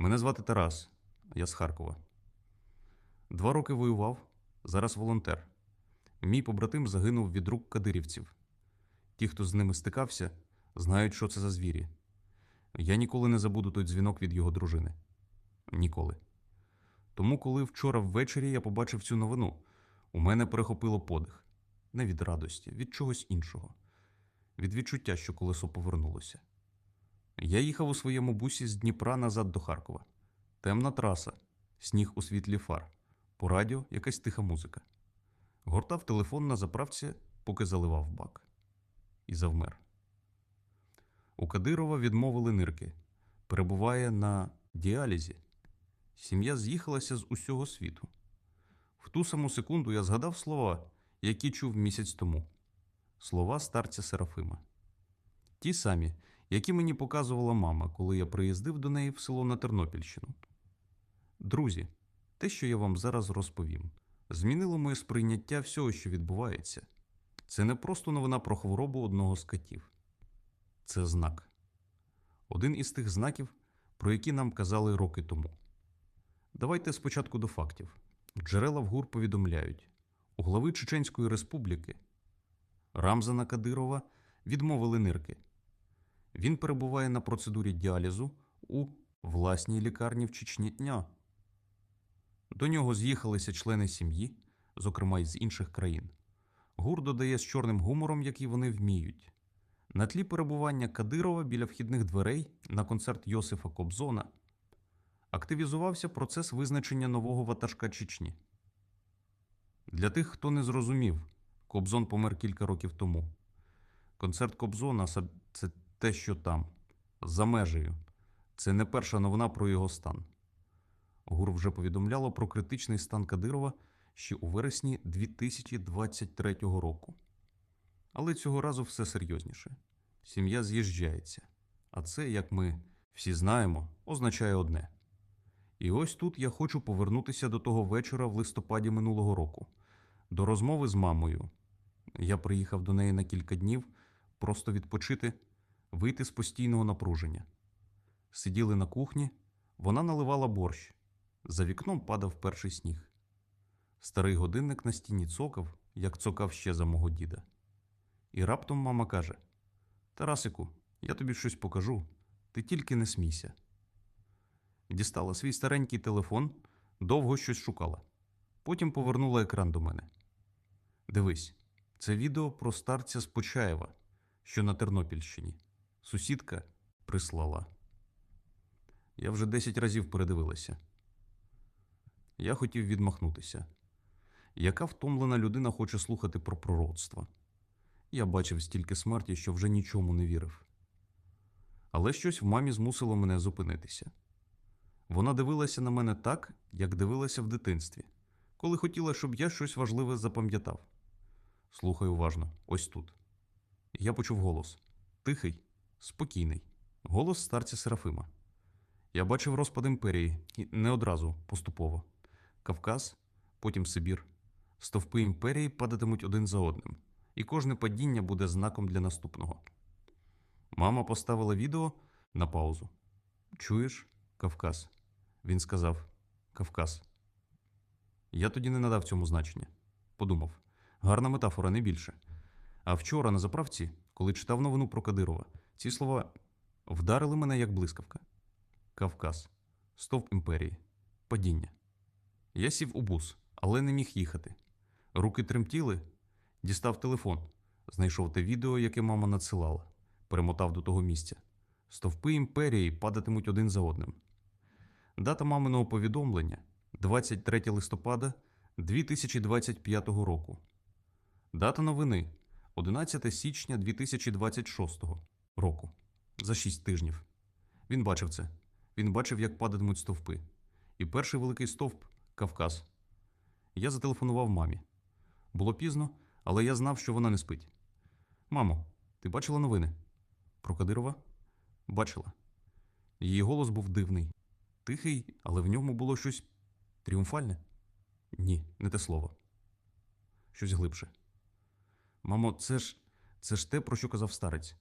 Мене звати Тарас, я з Харкова. Два роки воював, зараз волонтер. Мій побратим загинув від рук кадирівців. Ті, хто з ними стикався, знають, що це за звірі. Я ніколи не забуду той дзвінок від його дружини. Ніколи. Тому, коли вчора ввечері я побачив цю новину, у мене перехопило подих. Не від радості, від чогось іншого, від відчуття, що колесо повернулося. Я їхав у своєму бусі з Дніпра назад до Харкова. Темна траса, сніг у світлі фар, по радіо якась тиха музика. Гортав телефон на заправці, поки заливав бак. І завмер. У Кадирова відмовили нирки. Перебуває на діалізі. Сім'я з'їхалася з усього світу. В ту саму секунду я згадав слова, які чув місяць тому. Слова старця Серафима. Ті самі, які мені показувала мама, коли я приїздив до неї в село на Тернопільщину. Друзі, те, що я вам зараз розповім, змінило моє сприйняття всього, що відбувається. Це не просто новина про хворобу одного з котів. Це знак. Один із тих знаків, про які нам казали роки тому. Давайте спочатку до фактів. Джерела в ГУР повідомляють, у глави Чеченської республіки Рамзана Кадирова відмовили нирки. Він перебуває на процедурі діалізу у власній лікарні в Чечні дня. До нього з'їхалися члени сім'ї, зокрема й з інших країн. ГУР додає з чорним гумором, який вони вміють. На тлі перебування Кадирова біля вхідних дверей на концерт Йосифа Кобзона активізувався процес визначення нового ватажка Чечні. Для тих, хто не зрозумів, Кобзон помер кілька років тому. Концерт Кобзона це те, що там, за межею. Це не перша новина про його стан. ГУР вже повідомляло про критичний стан Кадирова ще у вересні 2023 року. Але цього разу все серйозніше. Сім'я з'їжджається. А це, як ми всі знаємо, означає одне. І ось тут я хочу повернутися до того вечора в листопаді минулого року, до розмови з мамою. Я приїхав до неї на кілька днів, просто відпочити, вийти з постійного напруження. Сиділи на кухні, вона наливала борщ. За вікном падав перший сніг. Старий годинник на стіні цокав, як цокав ще за мого діда. І раптом мама каже: Тарасику, я тобі щось покажу, ти тільки не смійся. Дістала свій старенький телефон, довго щось шукала. Потім повернула екран до мене. Дивись, це відео про старця з Почаєва, що на Тернопільщині. Сусідка прислала. Я вже 10 разів передивилася. Я хотів відмахнутися. Яка втомлена людина хоче слухати про пророцтва? Я бачив стільки смерті, що вже нічому не вірив. Але щось в мамі змусило мене зупинитися. Вона дивилася на мене так, як дивилася в дитинстві, коли хотіла, щоб я щось важливе запам'ятав. Слухай уважно, ось тут. Я почув голос тихий, спокійний, голос старця Серафима. Я бачив розпад імперії, не одразу, поступово. Кавказ, потім Сибір. Стовпи імперії падатимуть один за одним, і кожне падіння буде знаком для наступного. Мама поставила відео на паузу. Чуєш, Кавказ? Він сказав Кавказ. Я тоді не надав цьому значення. Подумав, гарна метафора, не більше. А вчора на заправці, коли читав новину про Кадирова, ці слова вдарили мене як блискавка. Кавказ, стовп імперії, падіння. Я сів у бус, але не міг їхати. Руки тремтіли, дістав телефон, знайшов те відео, яке мама надсилала, перемотав до того місця. Стовпи імперії падатимуть один за одним. Дата маминого повідомлення 23 листопада 2025 року. Дата новини 11 січня 2026 року. За 6 тижнів. Він бачив це. Він бачив, як падатимуть стовпи. І перший великий стовп Кавказ. Я зателефонував мамі. Було пізно, але я знав, що вона не спить. Мамо, ти бачила новини? Про Кадирова? Бачила. Її голос був дивний, тихий, але в ньому було щось тріумфальне. Ні, не те слово. Щось глибше. Мамо, це ж це ж те, про що казав старець.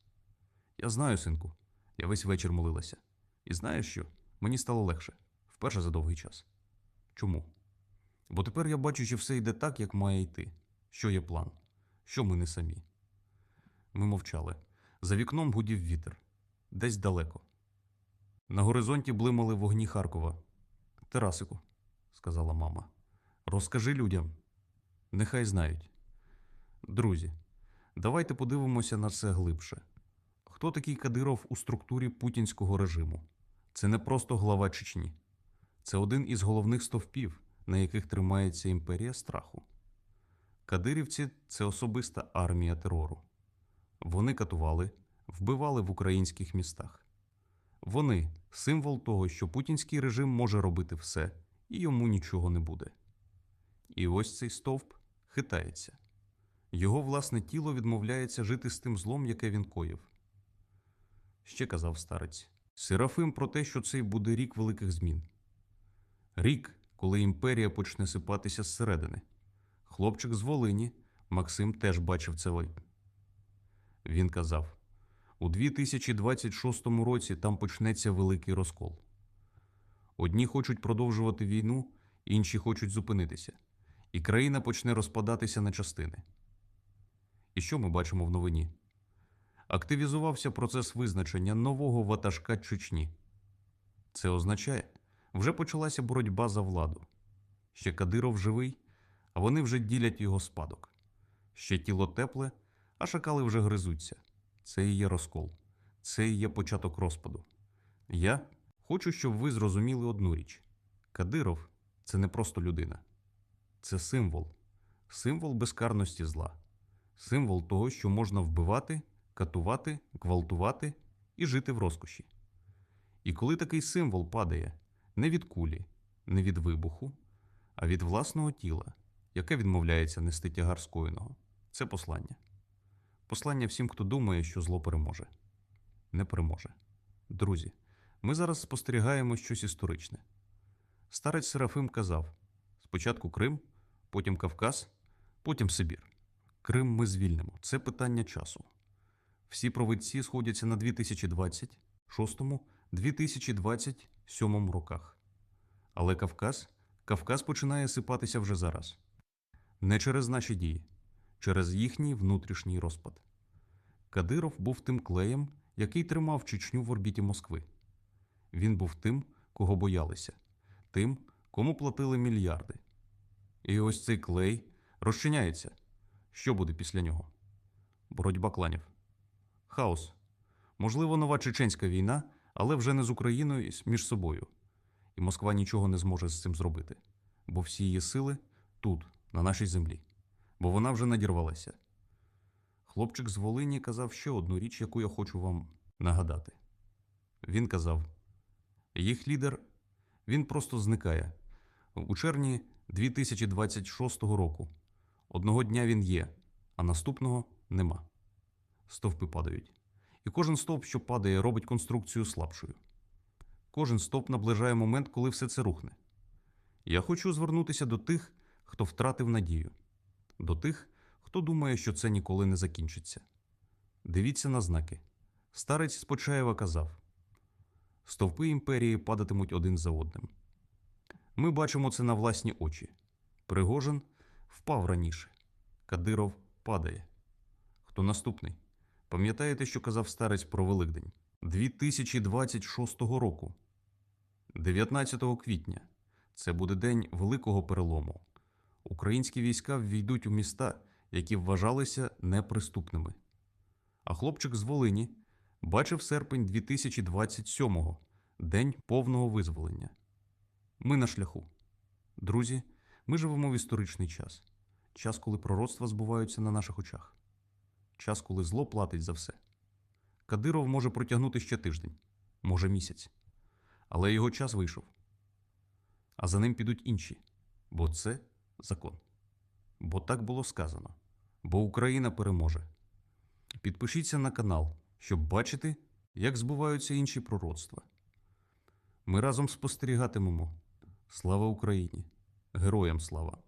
Я знаю, синку. Я весь вечір молилася. І знаєш що? Мені стало легше, вперше за довгий час. Чому? Бо тепер я бачу, що все йде так, як має йти. Що є план, що ми не самі. Ми мовчали. За вікном гудів вітер. Десь далеко. На горизонті блимали вогні Харкова. Тарасику, сказала мама, розкажи людям. Нехай знають. Друзі, давайте подивимося на це глибше. Хто такий Кадиров у структурі путінського режиму? Це не просто глава Чечні. Це один із головних стовпів, на яких тримається імперія страху. Кадирівці це особиста армія терору. Вони катували, вбивали в українських містах. Вони символ того, що путінський режим може робити все, і йому нічого не буде. І ось цей стовп хитається. Його власне тіло відмовляється жити з тим злом, яке він коїв. Ще казав старець Серафим про те, що цей буде рік великих змін. Рік, коли імперія почне сипатися зсередини. Хлопчик з Волині, Максим теж бачив це ви. Він казав: у 2026 році там почнеться великий розкол. Одні хочуть продовжувати війну, інші хочуть зупинитися, і країна почне розпадатися на частини. І що ми бачимо в новині? Активізувався процес визначення нового ватажка Чечні. Це означає, вже почалася боротьба за владу. Ще Кадиров живий, а вони вже ділять його спадок. Ще тіло тепле, а шакали вже гризуться. Це і є розкол, це і є початок розпаду. Я хочу, щоб ви зрозуміли одну річ: Кадиров це не просто людина, це символ, символ безкарності зла, символ того, що можна вбивати, катувати, гвалтувати і жити в розкоші. І коли такий символ падає не від кулі, не від вибуху, а від власного тіла, яке відмовляється нести тягар скоєного, це послання. Послання всім, хто думає, що зло переможе. Не переможе. Друзі, ми зараз спостерігаємо щось історичне. Старець Серафим казав: спочатку Крим, потім Кавказ, потім Сибір. Крим ми звільнимо. Це питання часу. Всі провидці сходяться на 2026-2027 роках. Але Кавказ, Кавказ починає сипатися вже зараз. Не через наші дії, через їхній внутрішній розпад. Кадиров був тим клеєм, який тримав Чечню в орбіті Москви. Він був тим, кого боялися, тим, кому платили мільярди. І ось цей клей розчиняється. Що буде після нього? Боротьба кланів. Хаос. Можливо, нова чеченська війна, але вже не з Україною між собою. І Москва нічого не зможе з цим зробити, бо всі її сили тут, на нашій землі, бо вона вже надірвалася. Хлопчик з Волині казав ще одну річ, яку я хочу вам нагадати. Він казав: їх лідер він просто зникає. У червні 2026 року. Одного дня він є, а наступного нема. Стовпи падають. І кожен стовп, що падає, робить конструкцію слабшою. Кожен стовп наближає момент, коли все це рухне. Я хочу звернутися до тих, хто втратив надію, до тих, хто думає, що це ніколи не закінчиться. Дивіться на знаки. Старець з Почаєва казав: стовпи імперії падатимуть один за одним. Ми бачимо це на власні очі. Пригожин впав раніше. Кадиров падає. Хто наступний? Пам'ятаєте, що казав старець про Великдень? 2026 року, 19 квітня. Це буде день великого перелому. Українські війська ввійдуть у міста, які вважалися неприступними. А хлопчик з Волині бачив серпень 2027-го, день повного визволення. Ми на шляху. Друзі, ми живемо в історичний час. Час, коли пророцтва збуваються на наших очах. Час, коли зло платить за все. Кадиров може протягнути ще тиждень, може місяць. Але його час вийшов. А за ним підуть інші, бо це закон. Бо так було сказано. Бо Україна переможе. Підпишіться на канал, щоб бачити, як збуваються інші пророцтва. Ми разом спостерігатимемо. Слава Україні! Героям слава!